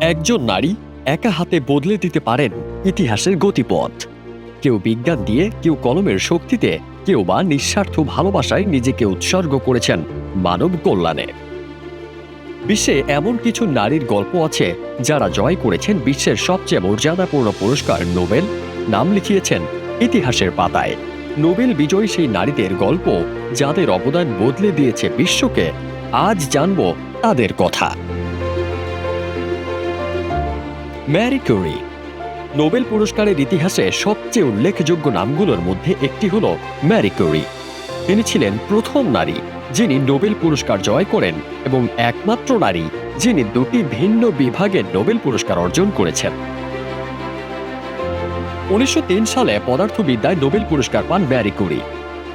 একজন নারী একা হাতে বদলে দিতে পারেন ইতিহাসের গতিপথ। কেউ বিজ্ঞান দিয়ে, কেউ কলমের শক্তিতে, কেউ বা নিঃস্বার্থ ভালোবাসায় নিজেকে উৎসর্গ করেছেন মানব কল্যাণে। বিশ্বে এমন কিছু নারীর গল্প আছে যারা জয় করেছেন বিশ্বের সবচেয়ে মর্যাদাপূর্ণ পুরস্কার নোবেল, নাম লিখিয়েছেন ইতিহাসের পাতায়। নোবেল বিজয়ী সেই নারীদের গল্প যাদের অবদান বদলে দিয়েছে বিশ্বকে, আজ জানব তাদের কথা। ম্যারি ক্যুরি নোবেল পুরস্কারের ইতিহাসে সবচেয়ে উল্লেখযোগ্য নামগুলোর মধ্যে একটি হল ম্যারি ক্যুরি তিনি ছিলেন প্রথম নারী যিনি নোবেল পুরস্কার জয় করেন এবং একমাত্র নারী যিনি দুটি ভিন্ন বিভাগে নোবেল পুরস্কার অর্জন করেছেন। উনিশশো তিন সালে পদার্থবিদ্যায় নোবেল পুরস্কার পান ম্যারি কুরি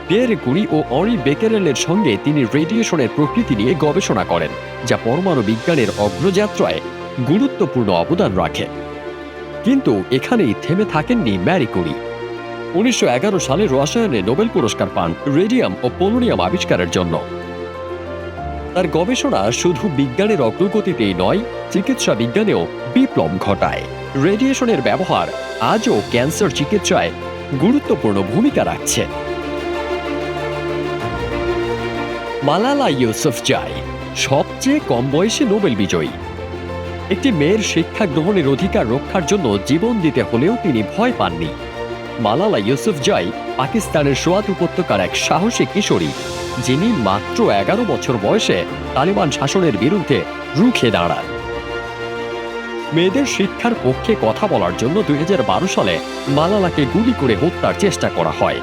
পিয়েরে কুরি ও অরি বেকেরেলের সঙ্গে তিনি রেডিয়েশনের প্রকৃতি নিয়ে গবেষণা করেন, যা পরমাণু বিজ্ঞানের অগ্রযাত্রায় গুরুত্বপূর্ণ অবদান রাখে। কিন্তু এখানেই থেমে থাকেননি ম্যারি কুরি। উনিশশো সালে রসায়নে নোবেল পুরস্কার পান রেডিয়াম ও পোলোনিয়াম আবিষ্কারের জন্য। তার গবেষণা শুধু বিজ্ঞানের অগ্রগতিতেই নয়, চিকিৎসা বিজ্ঞানেও বিপ্লব ঘটায়। রেডিয়েশনের ব্যবহার আজও ক্যান্সার চিকিৎসায় গুরুত্বপূর্ণ ভূমিকা রাখছে। মালালা ইউসুফজাই সবচেয়ে কম বয়সে নোবেল বিজয়ী। একটি মেয়ের শিক্ষা গ্রহণের অধিকার রক্ষার জন্য জীবন দিতে হলেও তিনি ভয় পাননি। মালালা ইউসুফজাই পাকিস্তানের সোয়াত উপত্যকার এক সাহসী কিশোরী, যিনি মাত্র এগারো বছর বয়সে তালিবান শাসনের বিরুদ্ধে রুখে দাঁড়ান। মেয়েদের শিক্ষার পক্ষে কথা বলার জন্য দুই হাজার বারো সালে মালালাকে গুলি করে হত্যার চেষ্টা করা হয়।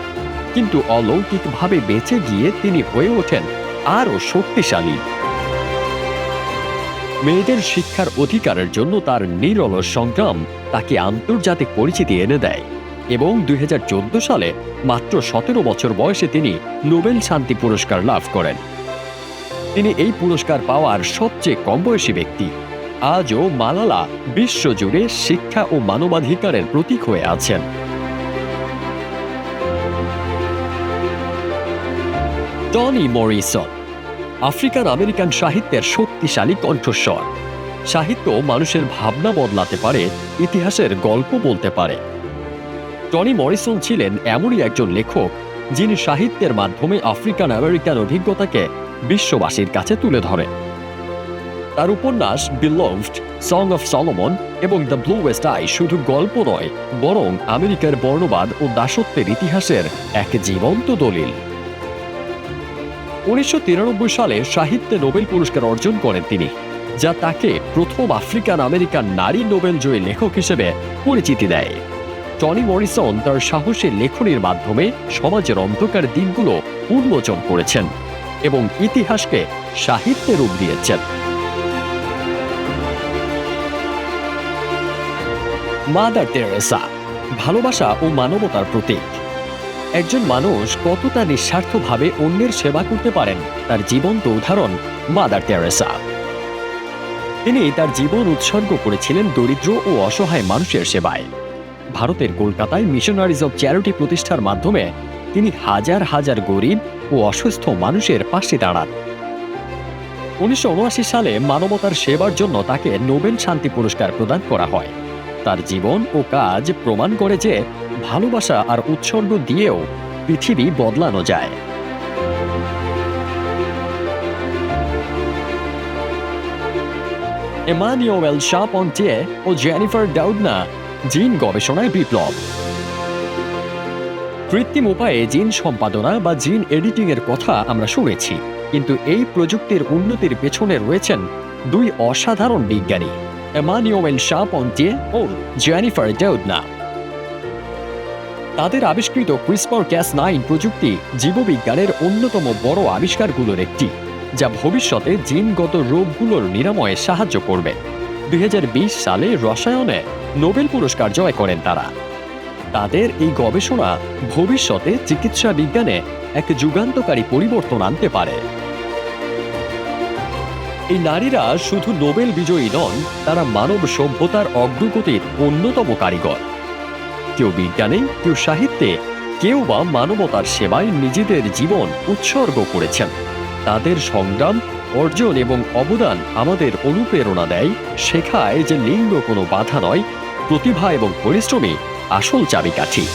কিন্তু অলৌকিকভাবে বেঁচে গিয়ে তিনি হয়ে ওঠেন আরও শক্তিশালী। মেয়েদের শিক্ষার অধিকারের জন্য তার নিরলস সংগ্রাম তাকে আন্তর্জাতিক পরিচিতি এনে দেয় এবং দুই হাজার চোদ্দ সালে মাত্র সতেরো বছর বয়সে তিনি নোবেল শান্তি পুরস্কার লাভ করেন। তিনি এই পুরস্কার পাওয়ার সবচেয়ে কম বয়সী ব্যক্তি। আজও মালালা বিশ্বজুড়ে শিক্ষা ও মানবাধিকারের প্রতীক হয়ে আছেন। টনি মরিসন আফ্রিকান আমেরিকান সাহিত্যের শক্তিশালী কণ্ঠস্বর। সাহিত্য মানুষের ভাবনা বদলাতে পারে, ইতিহাসের গল্প বলতে পারে। টনি মরিসন ছিলেন এমনই একজন লেখক, যিনি সাহিত্যের মাধ্যমে আফ্রিকান আমেরিকান অভিজ্ঞতাকে বিশ্ববাসীর কাছে তুলে ধরেন। তার উপন্যাস বিলভড সং অফ সলোমন এবং দ্য ব্লু ওয়েস্ট আই শুধু গল্প নয়, বরং আমেরিকার বর্ণবাদ ও দাসত্বের ইতিহাসের এক জীবন্ত দলিল। উনিশশো তিরানব্বই সালে সাহিত্যে নোবেল পুরস্কার অর্জন করেন তিনি, যা তাকে প্রথম আফ্রিকান আমেরিকান নারী নোবেল জয়ী লেখক হিসেবে পরিচিতি দেয়। টনি মরিসন তার সাহসী লেখনীর মাধ্যমে সমাজের অন্ধকার দিকগুলো উন্মোচন করেছেন এবং ইতিহাসকে সাহিত্যে রূপ দিয়েছেন। মাদার টেরেসা, ভালোবাসা ও মানবতার প্রতীক। একজন মানুষ কতটা নিঃস্বার্থভাবে অন্যের সেবা করতে পারেন, তার জীবন্ত উদাহরণ মাদার টেরেসা। তিনি তার জীবন উৎসর্গ করেছিলেন দরিদ্র ও অসহায় মানুষের সেবায়। ভারতের কলকাতায় মিশনারিজ অব চ্যারিটি প্রতিষ্ঠার মাধ্যমে তিনি হাজার হাজার গরিব ও অসুস্থ মানুষের পাশে দাঁড়ান। উনিশশো উনআশি সালে মানবতার সেবার জন্য তাকে নোবেল শান্তি পুরস্কার প্রদান করা হয়। তার জীবন ও কাজ প্রমাণ করে যে ভালোবাসা আর উৎসর্গ দিয়েও পৃথিবী বদলানো যায়। এমানিওয়েল শাপন্টিয়ে ও জেনিফার ডাউডনা জিন গবেষণায় বিপ্লব। কৃত্রিম উপায়ে জিন সম্পাদনা বা জিন এডিটিং এর কথা আমরা শুনেছি, কিন্তু এই প্রযুক্তির উন্নতির পেছনে রয়েছেন দুই অসাধারণ বিজ্ঞানী এমানিওয়েল শাপন্টিয়ে ও জেনিফার ডাউডনা। তাদের আবিষ্কৃত ক্রিসপার ক্যাস নাইন প্রযুক্তি জীববিজ্ঞানের অন্যতম বড় আবিষ্কারগুলোর একটি, যা ভবিষ্যতে জিনগত রোগগুলোর নিরাময়ে সাহায্য করবে। দুই হাজার বিশ সালে রসায়নে নোবেল পুরস্কার জয় করেন তারা। তাদের এই গবেষণা ভবিষ্যতে চিকিৎসা বিজ্ঞানে এক যুগান্তকারী পরিবর্তন আনতে পারে। এই নারীরা শুধু নোবেল বিজয়ী নন, তারা মানব সভ্যতার অগ্রগতির অন্যতম কারিগর। কেউ বিজ্ঞানে, কেউ সাহিত্যে, কেউ বা মানবতার সেবায় নিজেদের জীবন উৎসর্গ করেছেন। তাদের সংগ্রাম, অর্জন এবং অবদান আমাদের অনুপ্রেরণা দেয়, শেখায় যে লিঙ্গ কোনো বাধা নয়, প্রতিভা এবং পরিশ্রমে আসল চাবিকাঠি।